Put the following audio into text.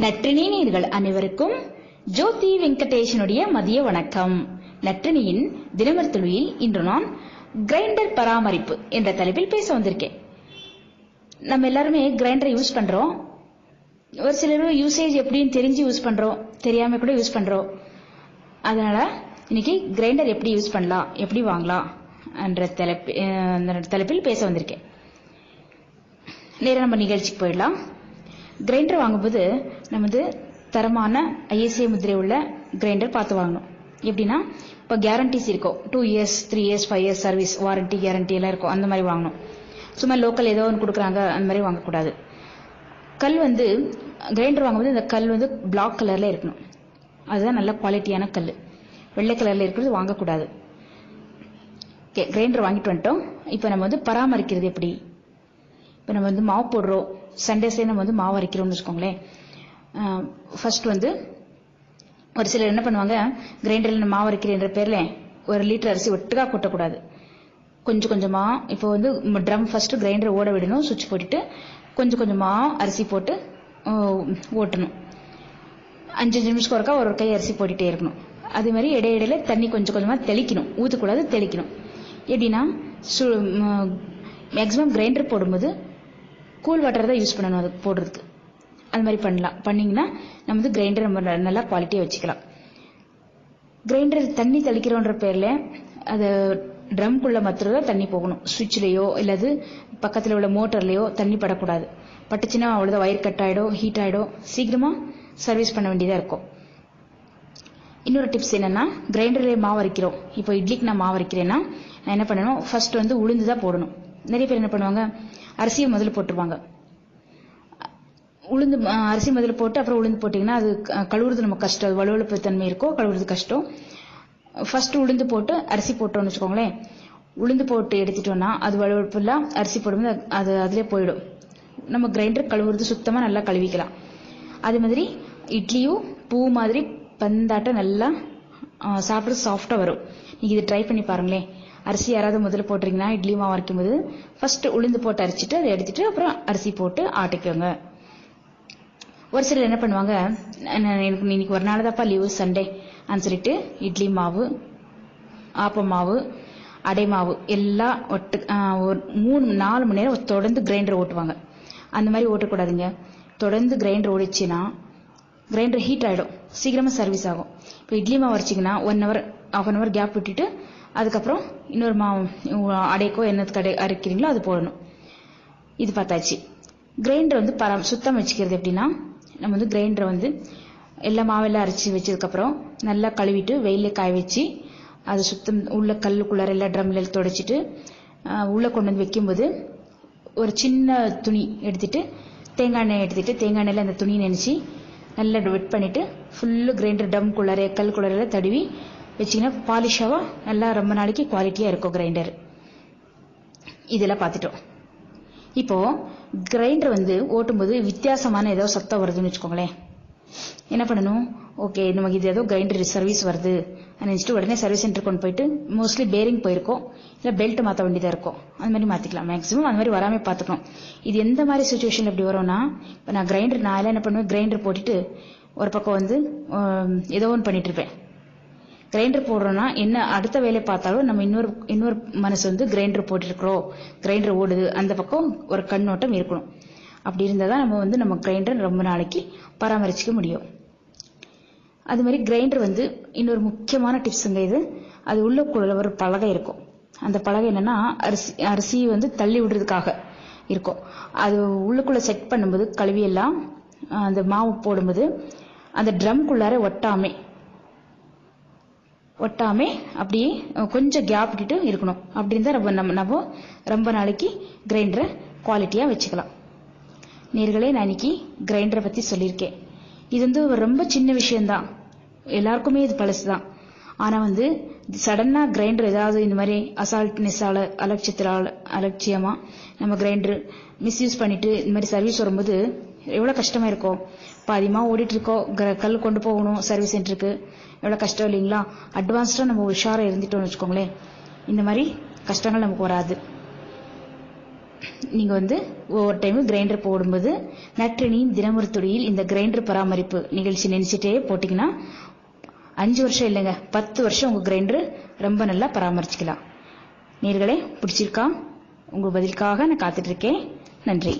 நற்றினியர்கள் அனைவருக்கும். ஜோதி வெங்கடேஷனுடைய மதிய வணக்கம். நற்றினியின் தினமர் துளியில் இன்று நான் கிரைண்டர் பராமரிப்பு என்ற தலைப்பில் பேச வந்திருக்கேன். நம்ம எல்லாருமே கிரைண்டரை யூஸ் பண்றோம். ஒரு சிலர் யூசேஜ் எப்படின்னு தெரிஞ்சு யூஸ் பண்றோம். தெரியாம கூட யூஸ் பண்றோம். அதனால இன்னைக்கு கிரைண்டர் எப்படி யூஸ் பண்ணலாம்? எப்படி வாங்கலாம்? என்ற தலைப்பு அந்த தலைப்பில் பேச வந்திருக்கேன். நேரா நம்ம நிகழ்ச்சிக்கு போயிடலாம். கிரைண்டர் வாங்கும்போது நம்ம வந்து தரமான ஐஎஸ்ஐ முத்திரை உள்ள கிரைண்டர் பார்த்து வாங்கணும். எப்படின்னா இப்போ கேரண்டிஸ் இருக்கும். Two years three years five years service warranty guarantee எல்லாம் இருக்கும். அந்த மாதிரி வாங்கணும். சும்மா லோக்கல் ஏதோ ஒன்று கொடுக்குறாங்க அந்த மாதிரி வாங்கக்கூடாது. கல் வந்து கிரைண்டர் வாங்கும்போது இந்த கல் வந்து பிளாக் கலரில் இருக்கணும். அதுதான் நல்ல குவாலிட்டியான கல் வெள்ளை கலரில் இருக்கிறது வாங்கக்கூடாது. ஓகே கிரைண்டர் வாங்கிட்டு வந்துட்டோம். இப்போ நம்ம வந்து பராமரிக்கிறது எப்படி? இப்போ நம்ம வந்து மாவு போடுறோம். சண்டேஸே நம்ம வந்து மாவு அரைக்கிறோம்னு வச்சுக்கோங்களேன். ஃபர்ஸ்ட் வந்து ஒரு சிலர் என்ன பண்ணுவாங்க கிரைண்டரில் மாவு அரைக்கிறேன்ற பேர்ல ஒரு லிட்டர் அரிசி ஒட்டுக்கா கொட்டக்கூடாது. கொஞ்சம் கொஞ்சமா இப்போ வந்து ட்ரம் ஃபர்ஸ்ட் கிரைண்டர் ஓட விடணும் சுவிட்ச் போட்டுட்டு கொஞ்சம் கொஞ்சமா அரிசி போட்டு ஓட்டணும். அஞ்சு அஞ்சு நிமிஷத்துக்கு ஒருக்கா ஒரு ஒரு கை அரிசி போட்டுட்டே இருக்கணும். அதே மாதிரி இடையிடையில தண்ணி கொஞ்சம் கொஞ்சமா தெளிக்கணும். ஊற்றக்கூடாது தெளிக்கணும். எப்படின்னா மேக்ஸிமம் கிரைண்டர் போடும்போது கூல் வாட்டர் தான் யூஸ் பண்ணணும் அது போடுறதுக்கு. அது மாதிரி பண்ணலாம். பண்ணிங்கன்னா நம்ம வந்து கிரைண்டர் நம்ம ந- நல்லா குவாலிட்டியாக வச்சுக்கலாம். கிரைண்டர் தண்ணி தெளிக்கிறோன்ற பேரில் அது ட்ரம்குள்ளே மாத்திரம் தான் தண்ணி போகணும். சுவிட்ச்லயோ இல்லாது பக்கத்தில் உள்ள மோட்டர்லேயோ தண்ணி படக்கூடாது. பட்டுச்சுன்னா அவ்வளோதான் வயர் கட் ஆகிடும் ஹீட் ஆகிடும் சீக்கிரமாக சர்வீஸ் பண்ண வேண்டியதாக இருக்கும். இன்னொரு டிப்ஸ் என்னென்னா கிரைண்டர்லேயே மாவு அரைக்கிறோம். இப்போ இட்லிக்கு நான் மாவு அரைக்கிறேன்னா நான் என்ன பண்ணணும்? ஃபர்ஸ்ட் வந்து உளுந்து தான் போடணும். நிறைய பேர் என்ன பண்ணுவாங்க? அரிசியை முதல்ல போட்டுருவாங்க. உளுந்து அரிசி முதல்ல போட்டு அப்புறம் உளுந்து போட்டிங்கன்னா அது கழுவுறது நம்ம கஷ்டம். வலுவழுப்பு தன்மை இருக்கும் கழுவுறது கஷ்டம். ஃபர்ஸ்ட் உளுந்து போட்டு அரிசி போட்டோம்னு வச்சுக்கோங்களேன். உளுந்து போட்டு எடுத்துட்டோம்னா அது வலுவழுப்புலாம் அரிசி போடும்போது அது- அது அதிலே போயிடும். நம்ம கிரைண்டர் கழுவுறது சுத்தமா நல்லா கழுவிக்கலாம். அதே மாதிரி இட்லியும் பூ மாதிரி பந்தாட்டம் நல்லா சாப்பிட்றது சாப்பிட சாஃப்டா வரும். நீங்க இது ட்ரை பண்ணி பாருங்களேன். அரிசி யாராவது முதல்ல போட்டுறீங்கன்னா இட்லி மாவு அரைக்கும் போது ஃபர்ஸ்ட் உளுந்து போட்டு அரைச்சிட்டு அதை எடுத்துட்டு அப்புறம் அரிசி போட்டு ஆட்டிக்கோங்க. ஒரு சிலர் என்ன பண்ணுவாங்க எனக்கு இன்னைக்கு ஒரு நாள் தான்ப்பா லீவு சண்டே அப்படின்னு சொல்லிட்டு இட்லி மாவு ஆப்ப மாவு அடை மாவு எல்லாம் ஒட்டு ஒரு மூணு நாலு மணி நேரம் தொடர்ந்து கிரைண்டர் ஓட்டுவாங்க. அந்த மாதிரி ஓட்டக்கூடாதுங்க. தொடர்ந்து கிரைண்டர் ஓடிச்சுன்னா கிரைண்டர் ஹீட் ஆகிடும் சீக்கிரமாக சர்வீஸ் ஆகும். இப்போ இட்லி மாவு அரைச்சிங்கன்னா one hour half an hour gap விட்டுட்டு அதுக்கப்புறம் இன்னொரு மாவு அடைக்கோ என்ன கடை அரைக்கிறீங்களோ அது போடணும். இது பார்த்தாச்சு. கிரைண்டர் வந்து பரா சுத்தம் வச்சுக்கிறது எப்படின்னா நம்ம வந்து கிரைண்டரை வந்து எல்லா மாவெல்லாம் அரைச்சி வச்சதுக்கப்புறம் நல்லா கழுவிட்டு வெயில காய வச்சு அது சுத்தம் உள்ள கல்லுக்குள்ளார எல்லா ட்ரம்ல தொடச்சிட்டு உள்ளே கொண்டு வந்து வைக்கும்போது ஒரு சின்ன துணி எடுத்துட்டு தேங்காய் எண்ணெய் எடுத்துட்டு தேங்காய் எண்ணெயில் அந்த துணியை நினைச்சு நல்லா வெட் பண்ணிட்டு ஃபுல்லு கிரைண்டர் டம் குள்ளார குள்ளரில் தடவி வச்சிங்கன்னா பாலிஷாவா நல்லா ரொம்ப நாளைக்கு குவாலிட்டியாக இருக்கும் கிரைண்டர் இதெல்லாம் பார்த்துட்டோம். இப்போது கிரைண்டர் வந்து ஓட்டும்போது வித்தியாசமான ஏதோ சத்தம் வருதுன்னு வச்சுக்கோங்களேன். என்ன பண்ணணும்? ஓகே நமக்கு இது ஏதோ கிரைண்டர் சர்வீஸ் வருது. நினச்சிட்டு உடனே சர்வீஸ் சென்டர் கொண்டு போயிட்டு மோஸ்ட்லி பேரிங் போயிருக்கோம். இல்லை பெல்ட் மாற்ற வேண்டியதாக இருக்கும். அந்த மாதிரி மாற்றிக்கலாம் மேக்ஸிமம் அந்த மாதிரி வராமல் பார்த்துக்கணும். இது எந்த மாதிரி சுச்சுவேஷன் எப்படி வரும்னா இப்போ நான் கிரைண்டர் நான் என்ன பண்ணுவேன்? கிரைண்டர் போட்டுட்டு ஒரு பக்கம் வந்து ஏதோ ஒன்று பண்ணிட்டு இருப்பேன். கிரைண்டர் போடுறோம்னா என்ன அடுத்த வேலை பார்த்தாலும் நம்ம இன்னொரு இன்னொரு மனசு வந்து கிரைண்டர் போட்டிருக்கிறோம். கிரைண்டர் ஓடுது. அந்த பக்கம் ஒரு கண்ணோட்டம் இருக்கணும். அப்படி இருந்தால் தான் நம்ம வந்து நம்ம கிரைண்டர் ரொம்ப நாளைக்கு பராமரிச்சுக்க முடியும். அது மாதிரி கிரைண்டர் வந்து இன்னொரு முக்கியமான டிப்ஸுங்க இது. அது உள்ளுக்குள்ள ஒரு பலகை இருக்கும். அந்த பலகை என்னன்னா அரிசி அரிசி வந்து தள்ளி விடுறதுக்காக இருக்கும். அது உள்ளுக்குள்ள செட் பண்ணும்போது கழுவி எல்லாம் அந்த மாவு போடும்போது அந்த ட்ரம்குள்ளார ஒட்டாமே ஒட்டாமே அப்படியே கொஞ்சம் கேப் விட்டுட்டு இருக்கணும். அப்படி தான் ரொம்ப நம்ம நம்ம ரொம்ப நாளைக்கு கிரைண்டரை குவாலிட்டியாக வச்சுக்கலாம். நேர்களே நான் இன்னைக்கு கிரைண்டரை பற்றி சொல்லியிருக்கேன். இது வந்து ரொம்ப சின்ன விஷயம்தான். எல்லாருக்குமே இது பழசு தான் ஆனால் வந்து சடனாக கிரைண்டர் ஏதாவது இந்த மாதிரி அசால்ட்னஸால அலட்சியத்தினால அலட்சியமாக நம்ம கிரைண்டர் மிஸ்யூஸ் பண்ணிட்டு இந்த மாதிரி சர்வீஸ் வரும்போது எவ்வளோ கஷ்டமா இருக்கும் பாதிமா ஓடிட்டு இருக்கோம் கல் கொண்டு போகணும் சர்வீஸ் சென்டருக்கு எவ்வளோ கஷ்டம் இல்லைங்களா? அட்வான்ஸ்டாக நம்ம உஷாராக இருந்துட்டோம்னு வச்சுக்கோங்களேன். இந்த மாதிரி கஷ்டங்கள் நமக்கு வராது. நீங்கள் வந்து ஒவ்வொரு டைமும் கிரைண்டர் போடும்போது நற்றினியின் தினமொரு துடியில் இந்த கிரைண்டர் பராமரிப்பு நிகழ்ச்சி நினைச்சிட்டே போட்டிங்கன்னா அஞ்சு வருஷம் இல்லைங்க பத்து வருஷம் உங்கள் கிரைண்டர் ரொம்ப நல்லா பராமரிச்சுக்கலாம். நீர்களே பிடிச்சிருக்கா? உங்கள் பதிலுக்காக நான் காத்துட்ருக்கேன் நன்றி.